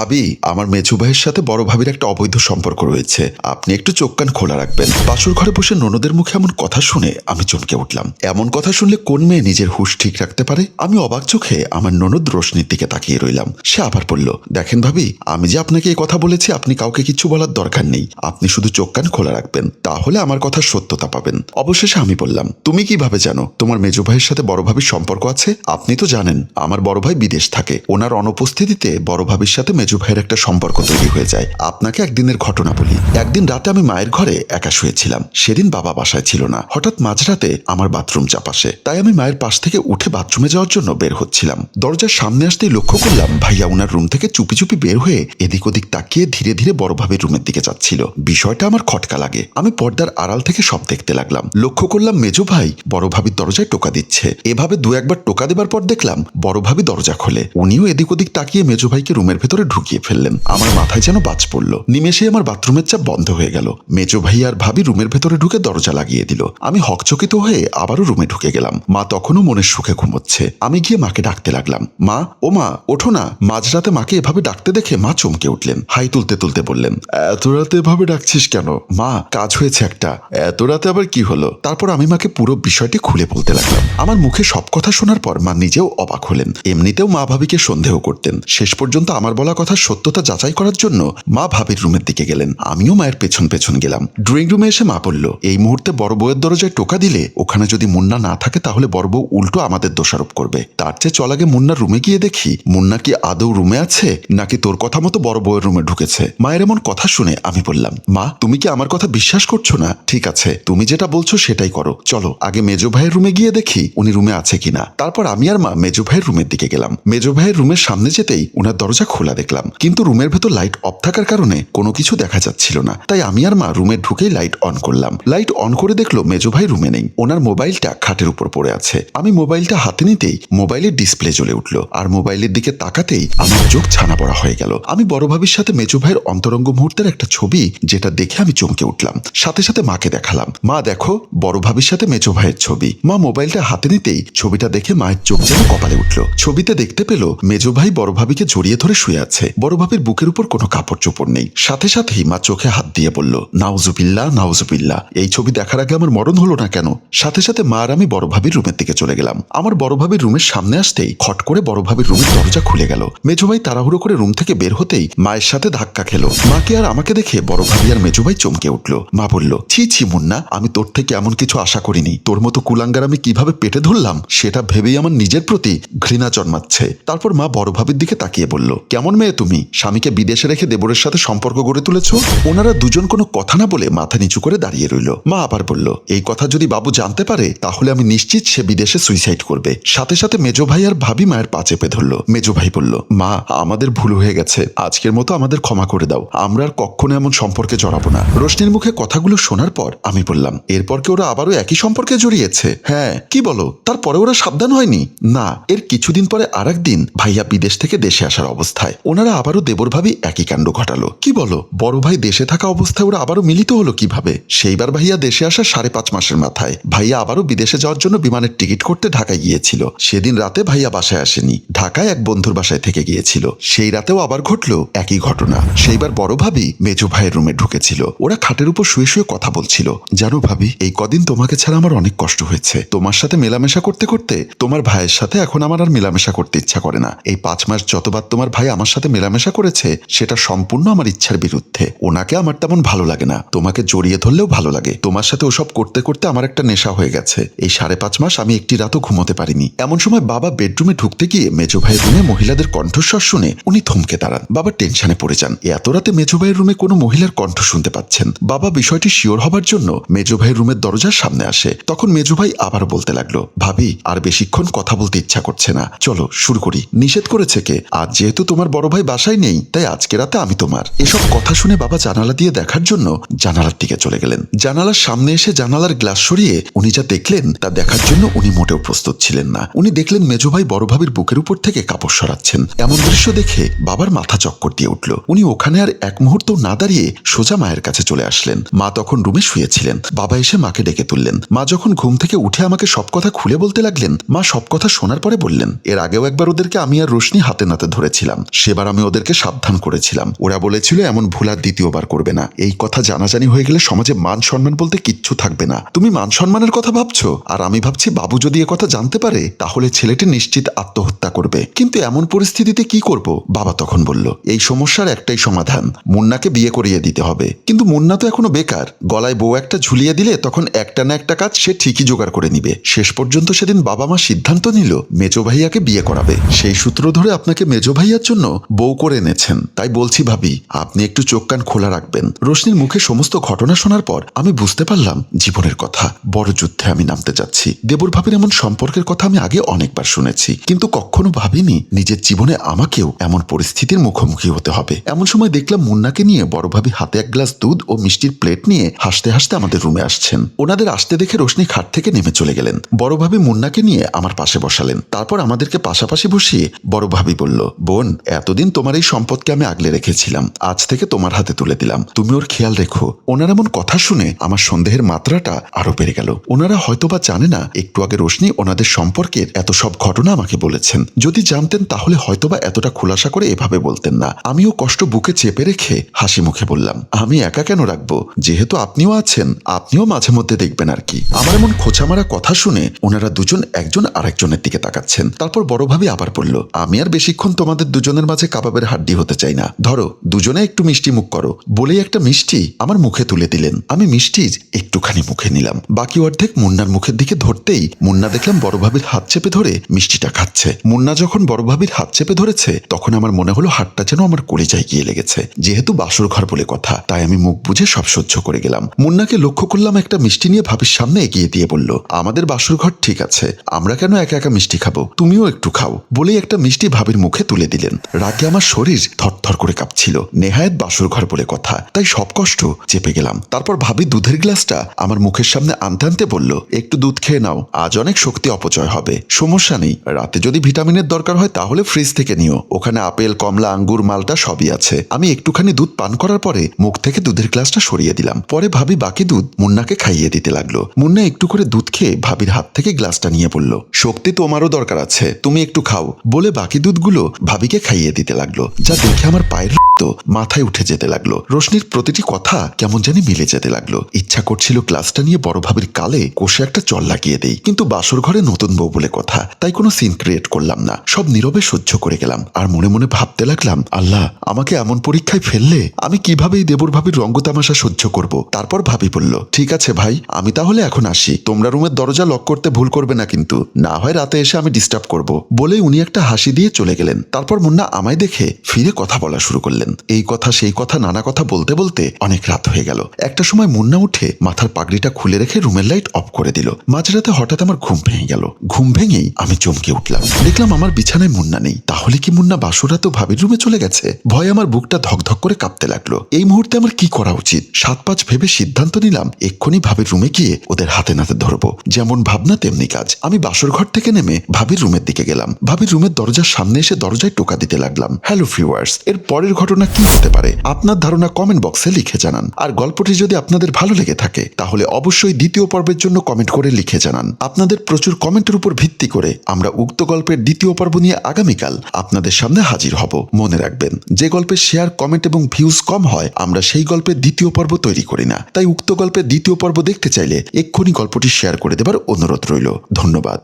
ভাবি, আমার মেজু ভাইয়ের সাথে বড় ভাবির একটা অবৈধ সম্পর্ক রয়েছে। আপনি একটু চোখ কান খোলা রাখবেন। বাসুর ঘরে বসে ননদের মুখে এমন কথা শুনে আমি চমকে উঠলাম। এমন কথা শুনলে কোন মেয়ে নিজের হুশ ঠিক রাখতে পারে? আমি অবাক চোখে আমার ননদ রোশনির দিকে তাকিয়ে রইলাম। সে আবার বলল, দেখেন ভাবি, আমি যে আপনাকে এই কথা বলেছি, আপনি কাউকে কিছু বলার দরকার নেই। আপনি শুধু চোখ কান খোলা রাখবেন, তাহলে আমার কথা সত্যতা পাবেন। অবশেষে আমি বললাম, তুমি কীভাবে জানো? তোমার মেজো ভাইয়ের সাথে বড় ভাবির সম্পর্ক আছে? আপনি তো জানেন, আমার বড় ভাই বিদেশ থাকে। ওনার অনুপস্থিতিতে বড় ভাবির সাথে মেজো ভাইয়ের একটা সম্পর্ক তৈরি হয়ে যায়। আপনাকে একদিনের ঘটনা বলি। একদিন রাতে আমি মায়ের ঘরে একা শুয়েছিলাম। সেদিন বাবা বাসায় ছিল না। হঠাৎ মাঝরাতে আমার বাথরুম চাপাসে। তাই আমি মায়ের পাশ থেকে উঠে বাথরুমে যাওয়ার জন্য বের হচ্ছিলাম। দরজার সামনে আসতেই লক্ষ্য করলাম, ভাইয়া ওনার রুম থেকে চুপি চুপি বের হয়ে এদিক ওদিক তাকিয়ে ধীরে ধীরে বড় ভাবির রুমের দিকে যাচ্ছিল। বিষয়টা আমার খটকা লাগে। আমি পর্দার আড়াল থেকে সব দেখতে লাগলাম। লক্ষ্য করলাম মেজো ভাই বড় ভাবির দরজায় টোকা দিচ্ছে। এভাবে দু একবার টোকা দেবার পর দেখলাম বড় ভাবি দরজা খোলে। উনিও এদিক ওদিক তাকিয়ে মেজো ভাইকে রুমের ভেতরে ঢুকিয়ে ফেললেন। আমার মাথায় যেন বাজ পড়ল। নিমেষে আমার বাথরুমের চাপ বন্ধ হয়ে গেল। মেজো ভাই আর ভাবি রুমের ভেতরে ঢুকে দরজা লাগিয়ে দিল। আমি হকচকিত হয়ে আবারও রুমে ঢুকে গেলাম। মা তখনও মনের সুখে ঘুমোচ্ছে। আমি গিয়ে মাকে ডাকতে লাগলাম। মা, ও মা, ওঠো না। মাঝরাতে মাকে এভাবে ডাকতে দেখে মা চমকে উঠলেন। হাই তুলতে তুলতে বললেন, এত রাতে এভাবে ডাকছিস কেন? মা, কাজ হয়েছে একটা। এত রাতে আবার কি হলো? তারপর আমি মাকে পুরো বিষয়টি খুলে বলতে লাগলাম। আমার মুখে সব কথা শোনার পর মা নিজেও অবাক হলেন। এমনিতেও মা ভাবিকে সন্দেহ করতেন। শেষ পর্যন্ত আমার বলা কথা সত্যতা যাচাই করার জন্য মা ভাবির রুমের দিকে গেলেন। আমিও মায়ের পেছন পেছন গেলাম। ড্রয়িং রুমে এসে মা বলল, এই মুহূর্তে বড় বউয়ের দরজায় টোকা দিলে ওখানে যদি মুন্না না থাকে তাহলে বড় বউ উল্টো আমাদের দোষারোপ করবে। তার চেয়ে চল আগে মুন্নার রুমে গিয়ে দেখি, মুন্না কি আদৌ রুমে আছে নাকি তোর কথা মতো বড় বউয়ের রুমে ঢুকেছে? মায়ের এমন কথা শুনে আমি বললাম, মা, তুমি কি আমার কথা বিশ্বাস করছ না? ঠিক আছে, তুমি যেটা বলছো সেটাই করো। চলো, আগে মেজো ভাইয়ের রুমে গিয়ে দেখি উনি রুমে আছে কিনা। তারপর আমি আর মা মেজো ভাইয়ের রুমের দিকে গেলাম। মেজো ভাইয়ের রুমের সামনে যেতেই উনার দরজা খোলা দেখলাম। কিন্তু রুমের ভেতর লাইট অফ থাকার কারণে কোনো কিছু দেখা যাচ্ছিল না। তাই আমি আর মা রুমে ঢুকেই লাইট অন করলাম। লাইট অন করে দেখল মেজো ভাই রুমে নেই। ওনার মোবাইলটা খাটের উপর পড়ে আছে। আমি মোবাইলটা হাতে নিতেই মোবাইলের ডিসপ্লে জ্বলে উঠল। আর মোবাইলের দিকে তাকাতেই আমার চোখ ছানা পড়া হয়ে গেল। আমি বড় ভাবির সাথে মেজো ভাইয়ের অন্তরঙ্গ মুহূর্তের একটা ছবি যেটা দেখে আমি চমকে উঠলাম। সাথে সাথে মাকে দেখালাম। মা, দেখো, বড় ভাবির সাথে মেজো ভাইয়ের ছবি। মা মোবাইলটা হাতে নিতেই ছবিটা দেখে মায়ের চোখ যেন কপালে উঠল। ছবিতে দেখতে পেল মেজো ভাই বড় ভাবিকে জড়িয়ে ধরে শুয়ে আছে। বড় ভাবির বুকের উপর কোনো কাপড় চোপড় নেই। সাথে সাথেই মা চোখে হাত দিয়ে বলল নাউজুবিল্লা নাউজুবিল্লা এই ছবি দেখার আগে আমার মরণ হলো না কেন? সাথে সাথে মা আর আমি বড় ভাবির রুমের দিকে চলে গেলাম। আমার বড় ভাবির রুমের সামনে আসতেই খট করে বড় ভাবির রুমের দরজা খুলে গেল। মেজো ভাই তাড়াহুড়ো করে রুম থেকে বের হতেই মায়ের সাথে ধাক্কা খেলো। মাকে আর আমাকে দেখে বড় ভাবি আর মেজো ভাই চমকে উঠল। মা বলল, ছি ছি, মুন্না, আমি তোর থেকে এমন কিছু আশা করিনি। তোর মতো কুলাঙ্গার আমি কীভাবে পেটে ধরলাম, সেটা ভেবেই আমার নিজের প্রতি ঘৃণা জন্মাচ্ছে। তারপর মা বড় ভাবির দিকে তাকিয়ে বলল, কেমন মেয়ে তুমি? স্বামীকে বিদেশে রেখে দেবরের সাথে সম্পর্ক গড়ে তুলেছ? ওনারা দুজন কোনো কথা না বলে মাথা নিচু করে দাঁড়িয়ে রইল। মা আবার বলল, এই কথা যদি বাবু জানতে পারে, তাহলে আমি নিশ্চিত সে বিদেশে সুইসাইড করবে। সাথে সাথে মেজো ভাই আর ভাবি মায়ের পা চেপে ধরলো। মেজো ভাই বলল, মা, আমাদের ভুল হয়ে গেছে। আজকের মতো আমাদের ক্ষমা করে দাও। আমরা আর কখনো এমন সম্পর্কে জড়াবো না। রোশনির মুখে কথাগুলো শোনার পর আমি বললাম, এরপর কি ওরা আবারও একই সম্পর্কে জড়িয়েছে? হ্যাঁ। কি বলো? তারপরে ওরা সাবধান হয়নি? না। এর কিছুদিন পরে আর দিন ভাইয়া বিদেশ থেকে দেশে আসার অবস্থায়। আবারও দেবর ভাবি একই কাণ্ড ঘটালো। কি বলো? বড় ভাই দেশে থাকা অবস্থায় ওরা আবারও মিলিত হলো কীভাবে? সেইবার ভাইয়া দেশে আসা সাড়ে পাঁচ মাসের মাথায়। ভাইয়া আবারও বিদেশে যাওয়ার জন্য বিমানের টিকিট করতে ঢাকায় গিয়েছিল। সেদিন রাতে ভাইয়া বাসায় আসেনি। ঢাকায় এক বন্ধুর বাসায় থেকে গিয়েছিল। সেই রাতেও আবার ঘটলো একই ঘটনা। সেইবার বড় ভাবি মেজো ভাইয়ের রুমে ঢুকেছিল। ওরা খাটের উপর শুয়ে শুয়ে কথা বলছিল। জানো ভাবি, এই কদিন তোমাকে ছাড়া আমার অনেক কষ্ট হয়েছে। তোমার সাথে মেলামেশা করতে করতে তোমার ভাইয়ের সাথে এখন আমার আর মেলামেশা করতে ইচ্ছা করে না। এই পাঁচ মাস যতবার তোমার ভাই আমার সাথে মেলামেশা করেছে, সেটা সম্পূর্ণ আমার ইচ্ছার বিরুদ্ধে। ওনাকে আমার তেমন ভালো লাগে না। তোমাকে জড়িয়ে ধরলেও ভালো লাগে। তোমার সাথে ওসব করতে করতে আমার একটা নেশা হয়ে গেছে। এই সাড়ে পাঁচ মাস আমি একটি রাতও ঘুমোতে পারিনি। এমন সময় বাবা বেডরুমে ঢুকতে গিয়ে মেজো ভাইয়ের রুমে মহিলাদের কণ্ঠস্বর শুনে উনি থমকে দাঁড়ান। বাবা টেনশনে পড়ে যান। এত রাতে মেজো ভাইয়ের রুমে কোনো মহিলার কণ্ঠ শুনতে পাচ্ছেন। বাবা বিষয়টি শিওর হবার জন্য মেজো ভাইয়ের রুমের দরজার সামনে আসে। তখন মেজো ভাই আবার বলতে লাগল, ভাবি, আর বেশিক্ষণ কথা বলতে ইচ্ছা করছে না। চলো, শুরু করি। নিষেধ করেছে কে? আজ যেহেতু তোমার বড় ভাই বাসায় নেই, তাই আজকে রাতে আমি তোমার। এসব কথা শুনে বাবা জানালা দিয়ে দেখার জন্য জানালার দিকে চলে গেলেন। জানালার সামনে এসে জানালার গ্লাস সরিয়ে উনি যা দেখলেন, তা দেখার জন্য উনি মোটেও প্রস্তুত ছিলেন না। উনি দেখলেন মেজো ভাই বড় ভাবির বুকের উপর থেকে কাপড় সরাচ্ছেন। এমন দৃশ্য দেখে বাবার মাথা চক্কর দিয়ে উঠল। উনি ওখানে আর এক মুহূর্ত না দাঁড়িয়ে সোজা মায়ের কাছে চলে আসলেন। মা তখন রুমে শুয়েছিলেন। বাবা এসে মাকে ডেকে তুললেন। মা যখন ঘুম থেকে উঠে আমাকে সব কথা খুলে বলতে লাগলেন, মা সব কথা শোনার পরে বললেন, এর আগেও একবার ওদেরকে আমি আর রোশনি হাতে নাতে ধরেছিলাম। সেবার আমি ওদেরকে সাবধান করেছিলাম। ওরা বলেছিল, এমন ভুল আর দ্বিতীয়বার করবে না। এই কথা জানাজানি হয়ে গেলে সমাজে মান সম্মান বলতে কিচ্ছু থাকবে না। তুমি মান সম্মানের কথা ভাবছ? আর আমি ভাবছি, বাবু যদি কথা জানতে পারে, তাহলে ছেলেটি নিশ্চিত আত্মহত্যা করবে। কিন্তু এমন পরিস্থিতিতে কি করব? বাবা তখন বলল, এই সমস্যার একটাই সমাধান। মুন্নাকে বিয়ে করিয়ে দিতে হবে। কিন্তু মুন্না তো এখনও বেকার। গলায় বউ একটা ঝুলিয়ে দিলে তখন একটা না একটা কাজ সে ঠিকই জোগাড় করে নিবে। শেষ পর্যন্ত সেদিন বাবা মা সিদ্ধান্ত নিল, মেজো ভাইয়াকে বিয়ে করাবে। সেই সূত্র ধরে আপনাকে মেজো ভাইয়ার জন্য বউ করে এনেছেন। তাই বলছি ভাবি, আপনি একটু চোখ কান খোলা রাখবেন। রোশনির মুখে সমস্ত ঘটনা শোনার পর আমি বুঝতে পারলাম জীবনের কথা। বড় যুদ্ধে আমি নামতে যাচ্ছি। দেবর ভাবির এমন সম্পর্কের কথা আমি আগে অনেকবার শুনেছি। কিন্তু কখনো ভাবিনি নিজের জীবনে আমাকেও এমন পরিস্থিতির মুখোমুখি হতে হবে। এমন সময় দেখলাম মুন্নাকে নিয়ে বড় ভাবি হাতে এক গ্লাস দুধ ও মিষ্টির প্লেট নিয়ে হাসতে হাসতে আমাদের রুমে আসছেন। ওনাদের আসতে দেখে রোশনি খাট থেকে নেমে চলে গেলেন। বড় ভাবি মুন্নাকে নিয়ে আমার পাশে বসালেন। তারপর আমাদেরকে পাশাপাশি বসিয়ে বড় ভাবি বলল, বোন, এতদিন তোমার এই সম্পদকে আমি আগলে রেখেছিলাম। আজ থেকে তোমার হাতে তুলে দিলাম। তুমি ওর খেয়াল রেখো। ওনার এমন কথা শুনে আমার সন্দেহের মাত্রাটা আরও বেড়ে গেল। ওনারা হয়তোবা জানে না, একটু আগে রোশনি ওনাদের সম্পর্কের এত সব ঘটনা আমাকে বলেছেন। যদি জানতেন তাহলে হয়তোবা এতটা খোলাসা করে এভাবে বলতেন না। আমিও কষ্ট বুকে চেপে রেখে হাসি মুখে বললাম, আমি একা কেন রাখব? যেহেতু আপনিও আছেন, আপনিও মাঝে মধ্যে দেখবেন আর কি। আমার এমন খোঁচামারা কথা শুনে ওনারা দুজন একজন আরেকজনের দিকে তাকাচ্ছেন। তারপর বড় ভাবি আবার বলল, আমি আর বেশিক্ষণ তোমাদের দুজনের মাঝে কাবাবের হাড্ডি হতে চাই না। ধরো, দুজনে একটু মিষ্টি মুখ করো। বলেই একটা মিষ্টি আমার মুখে তুলে দিলেন। আমি মিষ্টি একটুখানি মুখে নিলাম। বাকি অর্ধেক মুন্নার মুখের দিকে ধরতেই মুন্না দেখলাম বড় ভাবির হাত চেপে ধরে মিষ্টিটা খাচ্ছে। মুন্না যখন বড় ভাবির হাত চেপে ধরেছে, তখন আমার মনে হলো হাতটা যেন আমার কলিজায় গিয়ে লেগেছে। যেহেতু বাসর ঘর বলে কথা, তাই আমি মুখ বুঝে সব সহ্য করে গেলাম। মুন্নাকে লক্ষ্য করলাম একটা মিষ্টি নিয়ে ভাবির সামনে এগিয়ে দিয়ে বলল, আমাদের বাসর ঘর ঠিক আছে। আমরা কেন একা একা মিষ্টি খাব? তুমিও একটু খাও। বলেই একটা মিষ্টি ভাবির মুখে তুলে দিলেন। রাগে আমার শরীর থরথর করে কাঁপছিল। নেহায়েত বাসর ঘর বলে কথা। তাই সব কষ্ট চেপে গেলাম। তারপর ভাবি দুধের গ্লাসটা আমার মুখের সামনে আনতে আনতে বলল, একটু দুধ খেয়ে নাও। আজ অনেক শক্তি অপচয় হবে। সমস্যা নেই। রাতে যদি ভিটামিনের দরকার হয় তাহলে ফ্রিজ থেকে নিও। ওখানে আপেল, কমলা, আঙ্গুর, মালটা সবই আছে। আমি একটুখানি দুধ পান করার পরে মুখ থেকে দুধের গ্লাসটা সরিয়ে দিলাম। পরে ভাবি বাকি দুধ মুন্নাকে খাইয়ে দিতে লাগল। মুন্না একটু করে দুধ খেয়ে ভাবির হাত থেকে গ্লাসটা নিয়ে পড়ল শক্তি তোমারও দরকার আছে। তুমি একটু খাও। বলে বাকি দুধগুলো ভাবিকে খাইয়ে দিতে লাগল। যা দেখে আমার পায়ের রক্ত মাথায় উঠে যেতে লাগল। রোশনির প্রতিটি কথা কেমন জানি মিলে যেতে লাগল। ইচ্ছা করছিল ক্লাসটা নিয়ে বড় ভাবির কালে কষে একটা চল লাগিয়ে দেই, কিন্তু বাসর ঘরে নতুন বউ বলে কথা, তাই কোনো সিন ক্রিয়েট করলাম না। সব নীরবে সহ্য করে গেলাম, আর মনে মনে ভাবতে লাগলাম, আল্লাহ, আমাকে এমন পরীক্ষায় ফেললে আমি কীভাবে এই দেবর ভাবির রঙ্গতামাশা সহ্য করব? তারপর ভাবি বলল, ঠিক আছে ভাই, আমি তাহলে এখন আসি। তোমরা রুমের দরজা লক করতে ভুল করবে না কিন্তু। না হয় রাতে এসে আমি ডিস্টার্ব করব। বলে উনি একটা হাসি দিয়ে চলে গেলেন। তারপর মুন্না আমায় দেখে ফিরে কথা বলা শুরু করলেন। এই কথা, সেই কথা, নানা কথা বলতে বলতে অনেক রাত হয়ে গেল। একটা সময় মুন্না উঠে মাথার পাগড়িটা খুলে রেখে রুমের লাইট অফ করে দিল। মাঝরাতে হঠাৎ আমার ঘুম ভেঙে গেল। ঘুম ভেঙেই আমি চমকে উঠলাম। দেখলাম আমার বিছানায় মুন্না নেই। তাহলে কি মুন্না বাসুরা তো ভাবির রুমে চলে গেছে? ভয় আমার বুকটা ধকধক করে কাঁপতে লাগল। এই মুহূর্তে আমার কি করা উচিত? সাত পাঁচ ভেবে সিদ্ধান্ত নিলাম, এক্ষুনি ভাবির রুমে গিয়ে ওদের হাতে নাতে ধরবো। যেমন ভাবনা, তেমনি কাজ। আমি বাসর ঘর থেকে নেমে ভাবির রুমের দিকে গেলাম। ভাবির রুমের দরজার সামনে এসে দরজায় টোকা দিতে লাগলাম। হ্যালো ফিওয়ার্স এর পরের ঘটনা কি হতে পারে? আপনার ধারণা কমেন্ট বক্সে লিখে জানান। আর গল্পটি যদি আপনাদের ভালো লেগে থাকে, তাহলে অবশ্যই দ্বিতীয় পর্বের জন্য কমেন্ট করে লিখে জানান। আপনাদের প্রচুর কমেন্টের উপর ভিত্তি করে আমরা উক্ত গল্পের দ্বিতীয় পর্ব নিয়ে আগামীকাল আপনাদের সামনে হাজির হব। মনে রাখবেন, যে গল্পের শেয়ার কমেন্ট এবং ভিউজ কম হয়, আমরা সেই গল্পের দ্বিতীয় পর্ব তৈরি করি না। তাই উক্ত গল্পের দ্বিতীয় পর্ব দেখতে চাইলে এক্ষুনি গল্পটি শেয়ার করে দেবার অনুরোধ রইল। ধন্যবাদ।